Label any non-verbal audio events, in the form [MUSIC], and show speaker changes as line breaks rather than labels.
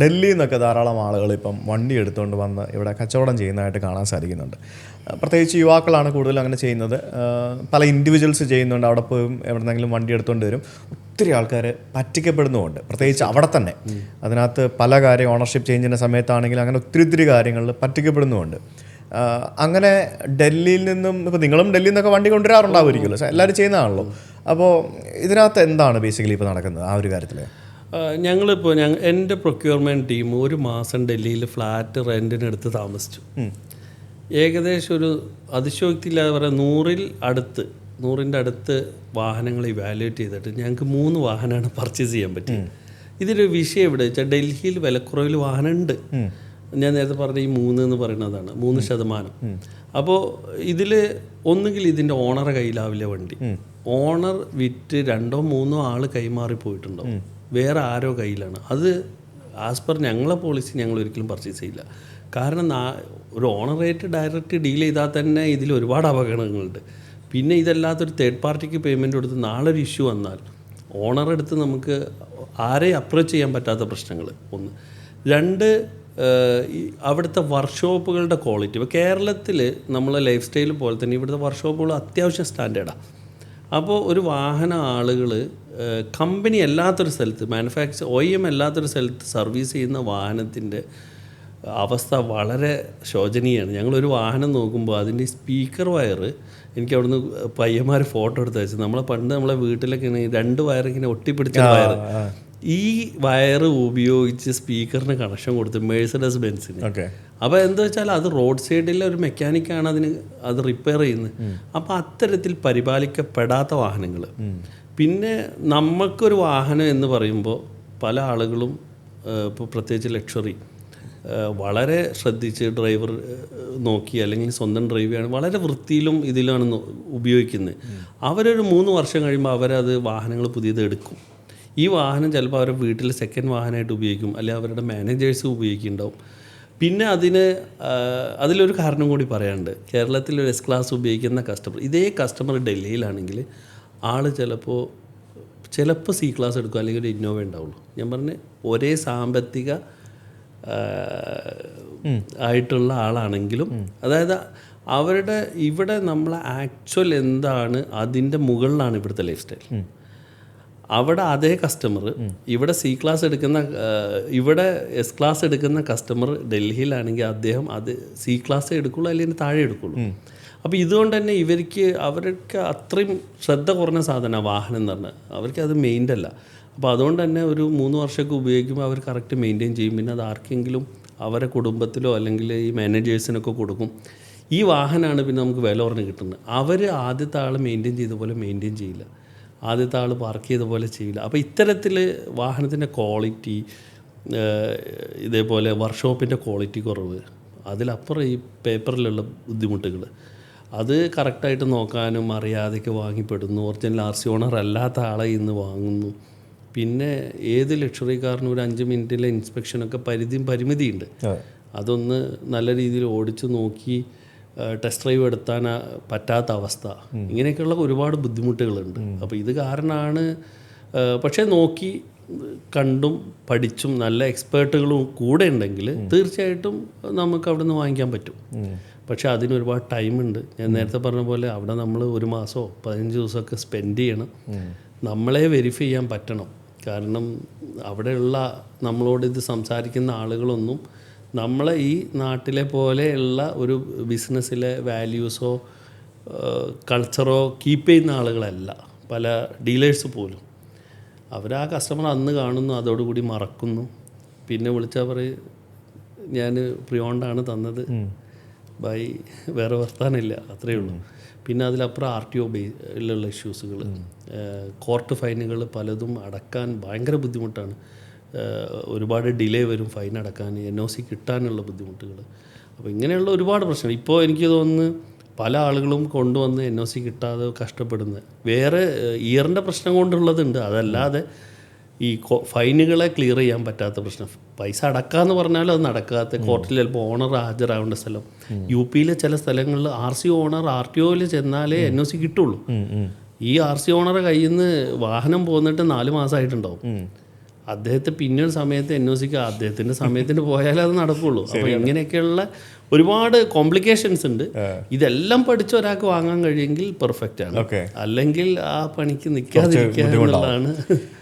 ഡൽഹിയിൽ നിന്നൊക്കെ ധാരാളം ആളുകൾ ഇപ്പം വണ്ടി എടുത്തുകൊണ്ട് വന്ന് ഇവിടെ കച്ചവടം ചെയ്യുന്നതായിട്ട് കാണാൻ സാധിക്കുന്നുണ്ട്. പ്രത്യേകിച്ച് യുവാക്കളാണ് കൂടുതലും അങ്ങനെ ചെയ്യുന്നത്. പല ഇൻഡിവിജ്വൽസ് ചെയ്യുന്നുണ്ട്. അവിടെ പോയി എവിടെന്നെങ്കിലും വണ്ടി എടുത്തുകൊണ്ട് വരും. ഒത്തിരി ആൾക്കാർ പറ്റിക്കപ്പെടുന്നുമുണ്ട്. പ്രത്യേകിച്ച് അവിടെ തന്നെ. അതിനകത്ത് പല കാര്യം ഓണർഷിപ്പ് ചേഞ്ചിന്റെ സമയത്താണെങ്കിലും അങ്ങനെ ഒത്തിരി ഒത്തിരി കാര്യങ്ങളിൽ പറ്റിക്കപ്പെടുന്നുമുണ്ട്. അങ്ങനെ ഡൽഹിയിൽ നിന്നും ഇപ്പോൾ നിങ്ങളും ഡൽഹിയിൽ നിന്നൊക്കെ വണ്ടി കൊണ്ടുവരാറുണ്ടാവുമായിരിക്കുമല്ലോ. എല്ലാവരും ചെയ്യുന്നതാണല്ലോ. അപ്പോൾ ഇതിനകത്ത് എന്താണ് ബേസിക്കലി ഇപ്പോൾ നടക്കുന്നത്? ആ ഒരു കാര്യത്തിൽ
ഞങ്ങളിപ്പോൾ ഞങ്ങൾ എന്റെ പ്രൊക്യൂർമെന്റ് ടീം ഒരു മാസം ഡൽഹിയിൽ ഫ്ലാറ്റ് റെന്റിനെടുത്ത് താമസിച്ചു. ഏകദേശം ഒരു അതിശോക്തിയില്ലാതെ പറയാം നൂറിൽ അടുത്ത് നൂറിന്റെ അടുത്ത് വാഹനങ്ങൾ ഇവാലുവേറ്റ് ചെയ്തിട്ട് ഞങ്ങൾക്ക് മൂന്ന് വാഹനമാണ് പർച്ചേസ് ചെയ്യാൻ പറ്റിയത്. ഇതിലൊരു വിഷയം എവിടെ വെച്ചാൽ ഡൽഹിയിൽ വിലക്കുറവിൽ വാഹനം ഉണ്ട് ഞാൻ നേരത്തെ പറഞ്ഞ ഈ മൂന്ന് എന്ന് പറയുന്നതാണ് മൂന്ന് ശതമാനം. അപ്പോൾ ഇതിൽ ഒന്നുകിൽ ഇതിന്റെ ഓണറെ കയ്യിലാവില്ല വണ്ടി. ഓണർ വിറ്റ് രണ്ടോ മൂന്നോ ആൾ കൈമാറി പോയിട്ടുണ്ടാവും വേറെ ആരോ കയ്യിലാണ്. അത് ആസ് പെർ ഞങ്ങളെ പോളിസി ഞങ്ങൾ ഒരിക്കലും പർച്ചേസ് ചെയ്യില്ല. കാരണം ഒരു ഓണറേറ്റ് ഡയറക്റ്റ് ഡീൽ ചെയ്താൽ തന്നെ ഇതിൽ ഒരുപാട് അപകടങ്ങളുണ്ട്. പിന്നെ ഇതല്ലാത്തൊരു തേർഡ് പാർട്ടിക്ക് പേയ്മെന്റ് കൊടുത്ത് നാളെ ഒരു ഇഷ്യൂ വന്നാൽ ഓണർ എടുത്ത് നമുക്ക് ആരെ അപ്രോച്ച് ചെയ്യാൻ പറ്റാത്ത പ്രശ്നങ്ങൾ. ഒന്ന്. രണ്ട് അവിടുത്തെ വർക്ക്ഷോപ്പുകളുടെ ക്വാളിറ്റി ഇപ്പോൾ കേരളത്തിൽ നമ്മളെ ലൈഫ് സ്റ്റൈൽ പോലെ തന്നെ ഇവിടുത്തെ വർക്ക്ഷോപ്പുകൾ അത്യാവശ്യം സ്റ്റാൻഡേർഡാണ് അപ്പോൾ ഒരു വാഹന ആളുകൾ കമ്പനി അല്ലാത്തൊരു സ്ഥലത്ത് മാനുഫാക്ചർ ഒ എം അല്ലാത്തൊരു സ്ഥലത്ത് സർവീസ് ചെയ്യുന്ന വാഹനത്തിന്റെ അവസ്ഥ വളരെ ശോചനീയമാണ് ഞങ്ങളൊരു വാഹനം നോക്കുമ്പോൾ അതിന്റെ സ്പീക്കർ വയർ എനിക്ക് അവിടുന്ന് പയ്യന്മാർ ഫോട്ടോ എടുത്ത് വെച്ചു നമ്മളെ പണ്ട് നമ്മളെ വീട്ടിലൊക്കെ ഇങ്ങനെ രണ്ട് വയറിങ്ങനെ ഒട്ടിപ്പിടിച്ച വയർ ഈ വയർ ഉപയോഗിച്ച് സ്പീക്കറിന് കണക്ഷൻ കൊടുത്ത് മേഴ്സഡസ് ബെൻസിന്
ഓക്കെ.
അപ്പോൾ എന്താ വെച്ചാൽ അത് റോഡ് സൈഡിലെ ഒരു മെക്കാനിക്കാണ് അതിന് അത് റിപ്പയർ ചെയ്യുന്നത്. അപ്പോൾ അത്തരത്തിൽ പരിപാലിക്കപ്പെടാത്ത വാഹനങ്ങൾ പിന്നെ നമുക്കൊരു വാഹനം എന്ന് പറയുമ്പോൾ പല ആളുകളും ഇപ്പോൾ പ്രത്യേകിച്ച് ലക്ഷറി വളരെ ശ്രദ്ധിച്ച് ഡ്രൈവർ നോക്കി അല്ലെങ്കിൽ സ്വന്തം ഡ്രൈവ് ചെയ്യണം വളരെ വൃത്തിയിലും ഇതിലാണ് ഉപയോഗിക്കുന്നത് അവരൊരു മൂന്ന് വർഷം കഴിയുമ്പോൾ അവരത് വാഹനങ്ങൾ പുതിയത് എടുക്കും. ഈ വാഹനം ചിലപ്പോൾ അവരുടെ വീട്ടിൽ സെക്കൻഡ് വാഹനമായിട്ട് ഉപയോഗിക്കും. അല്ലെങ്കിൽ അവരുടെ മാനേജേഴ്സ് ഉപയോഗിക്കുന്നുണ്ടാവും. പിന്നെ അതിന് അതിലൊരു കാരണം കൂടി പറയാനുണ്ട്. കേരളത്തിൽ ഒരു എസ് ക്ലാസ് ഉപയോഗിക്കുന്ന കസ്റ്റമർ ഇതേ കസ്റ്റമർ ഡൽഹിയിലാണെങ്കിൽ ആൾ ചിലപ്പോൾ ചിലപ്പോൾ സി ക്ലാസ് എടുക്കും. അല്ലെങ്കിൽ ഒരു ഇന്നോവ ഉണ്ടാവുള്ളൂ. ഞാൻ പറഞ്ഞ ഒരേ സാമ്പത്തിക ആയിട്ടുള്ള ആളാണെങ്കിലും അതായത് അവരുടെ ഇവിടെ നമ്മൾ ആക്ച്വൽ എന്താണ് അതിന്റെ മുകളിലാണ് ഇവിടുത്തെ ലൈഫ് സ്റ്റൈൽ അവിടെ അതേ കസ്റ്റമർ ഇവിടെ സി ക്ലാസ് എടുക്കുന്ന ഇവിടെ എസ് ക്ലാസ് എടുക്കുന്ന കസ്റ്റമർ ഡൽഹിയിലാണെങ്കിൽ അദ്ദേഹം അത് സി ക്ലാസ് എടുക്കുള്ളൂ അല്ലെങ്കിൽ താഴെ എടുക്കുള്ളൂ. അപ്പോൾ ഇതുകൊണ്ട് തന്നെ ഇവർക്ക് അവർക്ക് അത്രയും ശ്രദ്ധ കുറഞ്ഞ സാധനമാണ് വാഹനം എന്ന് പറഞ്ഞാൽ. അവർക്ക് അത് മെയിന്റ് അല്ല. അപ്പോൾ അതുകൊണ്ട് തന്നെ ഒരു മൂന്ന് വർഷമൊക്കെ ഉപയോഗിക്കുമ്പോൾ അവർ കറക്റ്റ് മെയിന്റെയിൻ ചെയ്യും. പിന്നെ അത് ആർക്കെങ്കിലും അവരെ കുടുംബത്തിലോ അല്ലെങ്കിൽ ഈ മാനേജേഴ്സിനൊക്കെ കൊടുക്കും. ഈ വാഹനമാണ് പിന്നെ നമുക്ക് വില കുറഞ്ഞ് കിട്ടുന്നത്. അവർ ആദ്യത്തെ ആൾ മെയിന്റെയിൻ ചെയ്ത പോലെ മെയിന്റെയിൻ ചെയ്യില്ല. ആദ്യത്തെ ആൾ പാർക്ക് ചെയ്ത പോലെ ചെയ്യില്ല. അപ്പോൾ ഇത്തരത്തിൽ വാഹനത്തിന്റെ ക്വാളിറ്റി ഇതേപോലെ വർക്ക്ഷോപ്പിന്റെ ക്വാളിറ്റി കുറവ് അതിലപ്പുറം ഈ പേപ്പറിലുള്ള ബുദ്ധിമുട്ടുകൾ. അത് കറക്റ്റായിട്ട് നോക്കാനും അറിയാതെയൊക്കെ വാങ്ങിപ്പെടുന്നു. ഒറിജിനൽ ആർ സി ഓണർ അല്ലാത്ത ആളെ ഇന്ന് വാങ്ങുന്നു. പിന്നെ ഏത് ലക്ഷറി കാറിനും ഒരു അഞ്ച് മിനിറ്റിലെ ഇൻസ്പെക്ഷനൊക്കെ പരിധിയും പരിമിതിയുണ്ട്. അതൊന്ന് നല്ല രീതിയിൽ ഓടിച്ച് നോക്കി ടെസ്റ്റ് ഡ്രൈവ് എടുത്താൻ പറ്റാത്ത അവസ്ഥ. ഇങ്ങനെയൊക്കെയുള്ള ഒരുപാട് ബുദ്ധിമുട്ടുകളുണ്ട്. അപ്പോൾ ഇത് കാരണമാണ് പക്ഷേ നോക്കി കണ്ടും പഠിച്ചും നല്ല എക്സ്പേർട്ടുകളും കൂടെ ഉണ്ടെങ്കിൽ തീർച്ചയായിട്ടും നമുക്ക് അവിടെ നിന്ന് വാങ്ങിക്കാൻ പറ്റും. പക്ഷേ അതിന് ഒരുപാട് ടൈമുണ്ട്. ഞാൻ നേരത്തെ പറഞ്ഞ പോലെ അവിടെ നമ്മൾ ഒരു മാസമോ പതിനഞ്ച് ദിവസമൊക്കെ സ്പെൻഡ് ചെയ്യണം. നമ്മളെ വെരിഫൈ ചെയ്യാൻ പറ്റണം. കാരണം അവിടെയുള്ള നമ്മളോട് ഇത് സംസാരിക്കുന്ന ആളുകളൊന്നും നമ്മളെ ഈ നാട്ടിലെ പോലെയുള്ള ഒരു ബിസിനസ്സിലെ വാല്യൂസോ കൾച്ചറോ കീപ്പ് ചെയ്യുന്ന ആളുകളല്ല. പല ഡീലേഴ്സ് പോലും. അവർ ആ കസ്റ്റമർ അന്ന് കാണുന്നു അതോടുകൂടി മറക്കുന്നു. പിന്നെ വിളിച്ചാൽ പറയും ഞാൻ പ്രിയോണ്ടാണ് തന്നത്. ബൈ വേറെ വർത്താനില്ല അത്രയേ ഉള്ളൂ. പിന്നെ അതിലപ്പുറം ആർ ടി ഒ ബേയിലുള്ള ഇഷ്യൂസുകൾ കോർട്ട് ഫൈനുകൾ പലതും അടക്കാൻ ഭയങ്കര ബുദ്ധിമുട്ടാണ്. ഒരുപാട് ഡിലേ വരും ഫൈൻ അടക്കാൻ എൻ ഒ സി കിട്ടാനുള്ള ബുദ്ധിമുട്ടുകൾ അപ്പോൾ ഇങ്ങനെയുള്ള ഒരുപാട് പ്രശ്നം ഇപ്പോൾ എനിക്ക് തോന്നുന്നു പല ആളുകളും കൊണ്ടുവന്ന് എൻ ഒ സി കിട്ടാതെ കഷ്ടപ്പെടുന്നത്. വേറെ ഇയറിന്റെ പ്രശ്നം കൊണ്ടുള്ളതുണ്ട്. അതല്ലാതെ ഈ ഫൈനുകളെ ക്ലിയർ ചെയ്യാൻ പറ്റാത്ത പ്രശ്നം. പൈസ അടക്കാന്ന് പറഞ്ഞാലും അത് നടക്കാത്ത കോർട്ടിൽ ചിലപ്പോൾ ഓണർ ഹാജരാവേണ്ട സ്ഥലം. യു പിയിലെ ചില സ്ഥലങ്ങളിൽ R C owner R T ഒയിൽ ചെന്നാലേ എൻ ഒ സി കിട്ടുള്ളൂ. ഈ ആർ സി ഓണറെ കയ്യിൽ നിന്ന് വാഹനം പോന്നിട്ട് നാല് മാസമായിട്ടുണ്ടാവും അദ്ദേഹത്തെ പിന്നെ ഒരു സമയത്ത് എൻ ഒ സിക്ക് അദ്ദേഹത്തിന്റെ സമയത്തിന് [LAUGHS] പോയാലേ അത് നടക്കുള്ളൂ. അപ്പോൾ ഇങ്ങനെയൊക്കെയുള്ള ഒരുപാട് കോംപ്ലിക്കേഷൻസ് ഉണ്ട്. ഇതെല്ലാം പഠിച്ച ഒരാൾക്ക് വാങ്ങാൻ കഴിയുമെങ്കിൽ പെർഫെക്റ്റ് ആണ്. അല്ലെങ്കിൽ ആ പണിക്ക് നിൽക്കാതിരിക്കുക എന്നുള്ളതാണ്. [LAUGHS]